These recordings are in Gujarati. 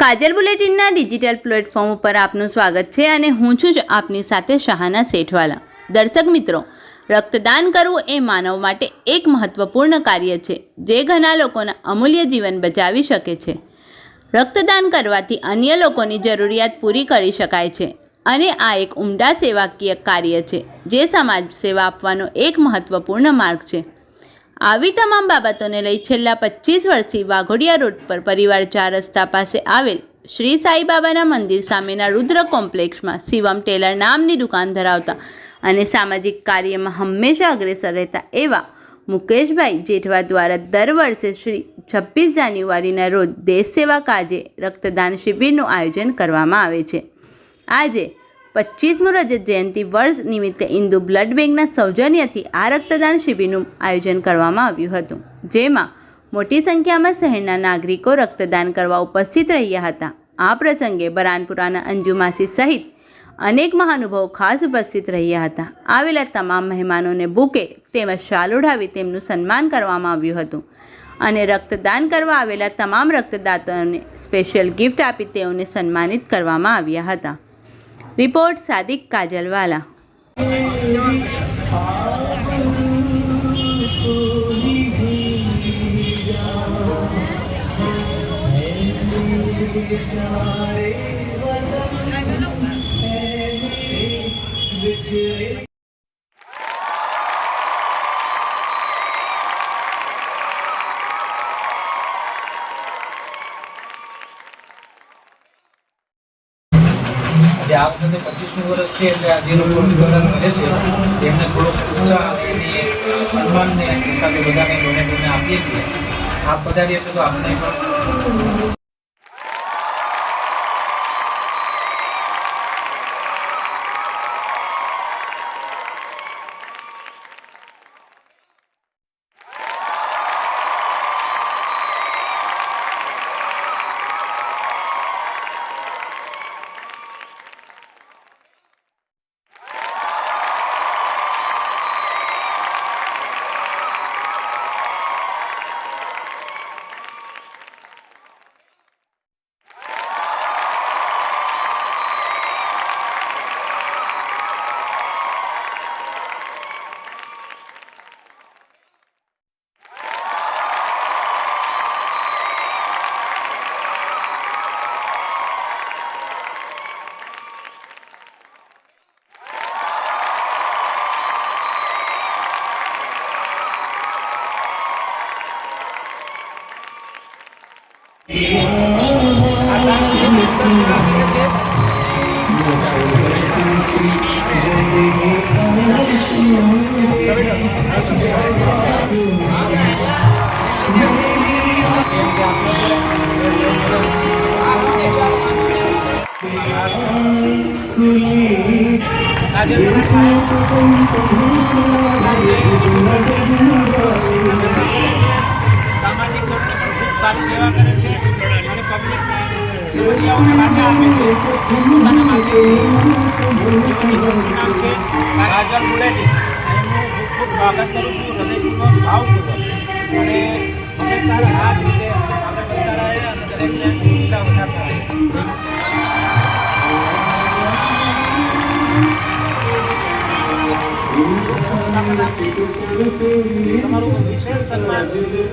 કાજલ બુલેટિનના ડિજિટલ પ્લેટફોર્મ ઉપર આપનું સ્વાગત છે અને હું છું જ આપની સાથે શહાના શેઠવાલા. દર્શક મિત્રો, રક્તદાન કરવું એ માનવ માટે એક મહત્વપૂર્ણ કાર્ય છે, જે ઘણા લોકોના અમૂલ્ય જીવન બચાવી શકે છે. રક્તદાન કરવાથી અન્ય લોકોની જરૂરિયાત પૂરી કરી શકાય છે અને આ એક ઉમદા સેવાકીય કાર્ય છે, જે સમાજ સેવા આપવાનો એક મહત્વપૂર્ણ માર્ગ છે. આવી તમામ બાબતોને લઈ છેલ્લા પચીસ વર્ષથી વાઘોડિયા રોડ પર પરિવાર ચાર રસ્તા પાસે આવેલ શ્રી સાંઈબાબાના મંદિર સામેના રુદ્ર કોમ્પ્લેક્ષમાં શિવમ ટેલર નામની દુકાન ધરાવતા અને સામાજિક કાર્યમાં હંમેશા અગ્રેસર રહેતા એવા મુકેશભાઈ જેઠવા દ્વારા દર વર્ષે શ્રી છવ્વીસ જાન્યુઆરીના રોજ દેશ સેવા કાજે રક્તદાન શિબિરનું આયોજન કરવામાં આવે છે. આજે પચીસમું રજત જયંતિ વર્ષ નિમિત્તે ઇન્દુ બ્લડ બેંકના સૌજન્યથી આ રક્તદાન શિબિરનું આયોજન કરવામાં આવ્યું હતું, જેમાં મોટી સંખ્યામાં શહેરના નાગરિકો રક્તદાન કરવા ઉપસ્થિત રહ્યા હતા. આ પ્રસંગે બરાનપુરાના અંજુમાસી સહિત અનેક મહાનુભાવો ખાસ ઉપસ્થિત રહ્યા હતા. આવેલા તમામ મહેમાનોને બુકે તેમજ શાલ ઉઢાવી તેમનું સન્માન કરવામાં આવ્યું હતું અને રક્તદાન કરવા આવેલા તમામ રક્તદાતાઓને સ્પેશિયલ ગિફ્ટ આપી તેઓને સન્માનિત કરવામાં આવ્યા હતા. रिपोर्ट सादिक काजलवाला। આ વખતે પચીસમું વર્ષ છે એટલે આ જે લોકો રક્તદાન કરે છે. એમને થોડોક ઉત્સાહ અને સન્માનને સાથે બધાને ડોનેટોને આપીએ છીએ. આપ પધારીએ છો તો આપને પણ. સામાજિક સારી સેવા કરે છે અને પબ્લિકની સમસ્યાઓને માટે આપે છે. પોતાના માટે નામ છે કાજલ બુલેટી એમનું ખૂબ ખૂબ સ્વાગત કરું છું હૃદયપૂર્વક, ભાવપૂર્વક. અને હંમેશા આ જ રીતે રહે અને દરેકને ઉત્સાહ વધારતા તમારું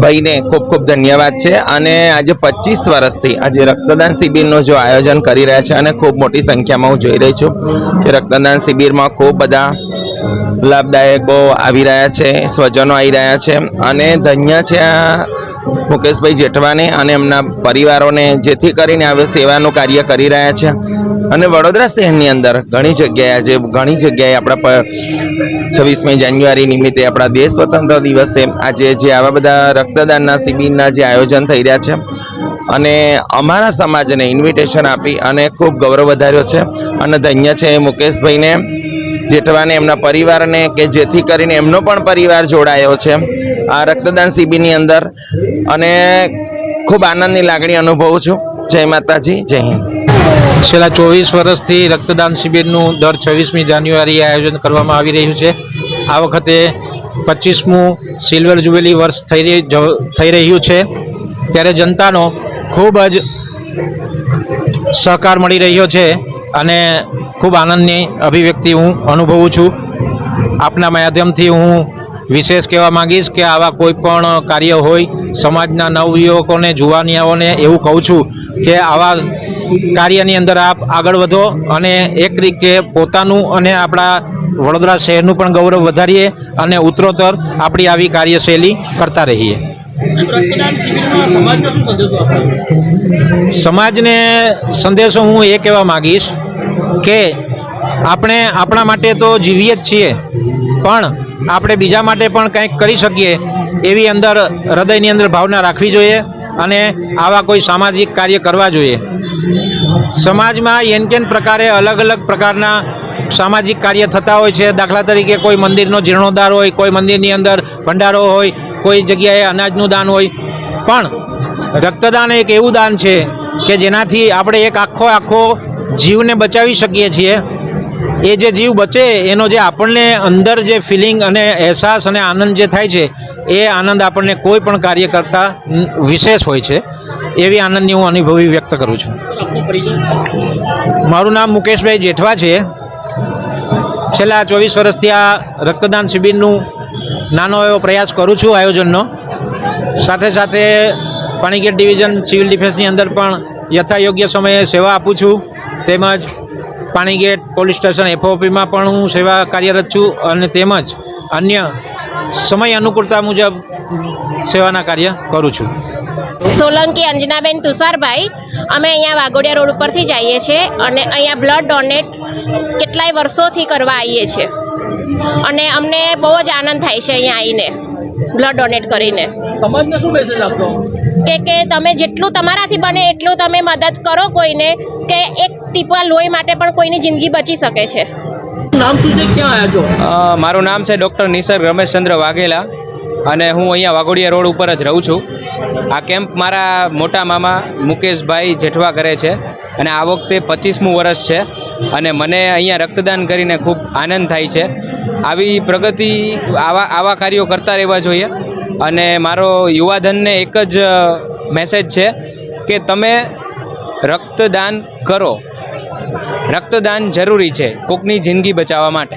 ભાઈને ખૂબ ખૂબ ધન્યવાદ છે. અને આજે પચીસ વર્ષથી આજે રક્તદાન શિબિરનું જો આયોજન કરી રહ્યા છે અને ખૂબ મોટી સંખ્યામાં હું જોઈ રહી છું કે રક્તદાન શિબિરમાં ખૂબ બધા લાભદાયકો આવી રહ્યા છે, સ્વજનો આવી રહ્યા છે. અને ધન્ય છે આ મુકેશભાઈ જેઠવાને અને એમના પરિવારોને જેથી કરીને હવે સેવાનું કાર્ય કરી રહ્યા છે. અને વડોદરા શહેરની અંદર ઘણી જગ્યાએ આજે ઘણી જગ્યાએ આપણા છવ્વીસમી જાન્યુઆરી નિમિત્તે આપણા દેશ સ્વતંત્ર દિવસે આજે જે આવા બધા રક્તદાનના શિબિરના જે આયોજન થઈ રહ્યા છે અને અમારા સમાજને ઇન્વિટેશન આપી અને ખૂબ ગૌરવ વધાર્યો છે. અને ધન્ય છે મુકેશભાઈને જેઠવાને, એમના પરિવારને કે જેથી કરીને એમનો પણ પરિવાર જોડાયો છે આ રક્તદાન શિબિરની અંદર. અને ખૂબ આનંદની લાગણી અનુભવું છું. જય માતાજી, જય હિન્દ. છેલ્લા ચોવીસ વર્ષથી રક્તદાન શિબિરનું દર છવ્વીસમી જાન્યુઆરીએ આયોજન કરવામાં આવી રહ્યું છે. આ વખતે પચીસમું સિલ્વર જુબેલી વર્ષ થઈ થઈ રહ્યું છે. ત્યારે જનતાનો ખૂબ જ સહકાર મળી રહ્યો છે અને ખૂબ આનંદની અભિવ્યક્તિ હું અનુભવું છું. આપના માધ્યમથી હું વિશેષ કહેવા માંગીશ કે આવા કોઈ પણ કાર્ય હોય, સમાજના નવયુવકોને, જુવાનિયાઓને એવું કહું છું કે આવા કાર્યની અંદર આપ આગળ વધો અને એક રીતે પોતાનું અને આપણા વડોદરા શહેરનું પણ ગૌરવ વધારીએ અને ઉત્તરોત્તર આપણી આવી કાર્યશૈલી કરતા રહીએ. સમાજને સંદેશો હું એ કહેવા માંગીશ કે આપણે આપણા માટે તો જીવીએ જ છીએ, પણ આપણે બીજા માટે પણ કંઈક કરી શકીએ એવી અંદર હૃદયની અંદર ભાવના રાખવી જોઈએ અને આવા કોઈ સામાજિક કાર્ય કરવા જોઈએ. સમાજમાં એન કેન પ્રકારે અલગ અલગ પ્રકારના સામાજિક કાર્ય થતા હોય છે. દાખલા તરીકે કોઈ મંદિરનો જીર્ણોદ્ધાર હોય, કોઈ મંદિરની અંદર ભંડારો હોય, કોઈ જગ્યાએ અનાજનું દાન હોય. પણ રક્તદાન એક એવું દાન છે કે જેનાથી આપણે એક આખો આખો જીવને બચાવી શકીએ છીએ. એ જે જીવ બચે, એનો જે આપણને અંદર જે ફિલિંગ અને અહેસાસ અને આનંદ જે થાય છે, એ આનંદ આપણને કોઈ પણ કાર્ય કરતાં વિશેષ હોય છે. એવી આનંદની હું અનુભવી વ્યક્ત કરું છું. મારું નામ મુકેશભાઈ જેઠવા છે. છેલ્લા ચોવીસ વર્ષથી આ રક્તદાન શિબિરનું નાનો એવો પ્રયાસ કરું છું આયોજનનો. સાથે સાથે પાણીગેટ ડિવિઝન સિવિલ ડિફેન્સની અંદર પણ યથાયોગ્ય સમયે સેવા આપું છું. તેમજ પાણીગેટ પોલીસ સ્ટેશન એફઓપીમાં પણ હું સેવા કાર્યરત છું અને તેમજ અન્ય સમય અનુકૂળતા મુજબ સેવાના કાર્ય કરું છું. સોલંકી અંજનાબેન તુષારભાઈ અમે અહીંયા વાગોડિયા રોડ ઉપરથી જઈએ છીએ અને અહીંયા બ્લડ ડોનેટ કેટલાય વર્ષોથી કરવા આવીએ છીએ. અને અમને બહુ જ આનંદ થાય છે અહીંયા આવીને બ્લડ ડોનેટ કરીને. સમાજને શું મેસેજ આપશો? કે કે તમે જેટલું તમારાથી બને એટલું તમે મદદ કરો કોઈને કે એક ટીપા લોહી માટે પણ કોઈની જિંદગી બચી શકે છે. નામ શું છે? ક્યાં આવ્યા છો? મારું નામ છે ડૉક્ટર નિસર્ગ રમેશચંદ્ર વાઘેલા. અને હું અહીંયા વાઘોડિયા રોડ ઉપર જ રહું છું. આ કેમ્પ મારા મોટા મામા મુકેશભાઈ જેઠવા કરે છે અને આ વખતે પચીસમું વર્ષ છે અને મને અહીંયા રક્તદાન કરીને ખૂબ આનંદ થાય છે. આવી પ્રગતિ આવા આવા કાર્યો કરતા રહેવા જોઈએ અને મારો યુવાધનને એક જ મેસેજ છે કે તમે રક્તદાન કરો. રક્તદાન જરૂરી છે કોકની જિંદગી બચાવવા માટે.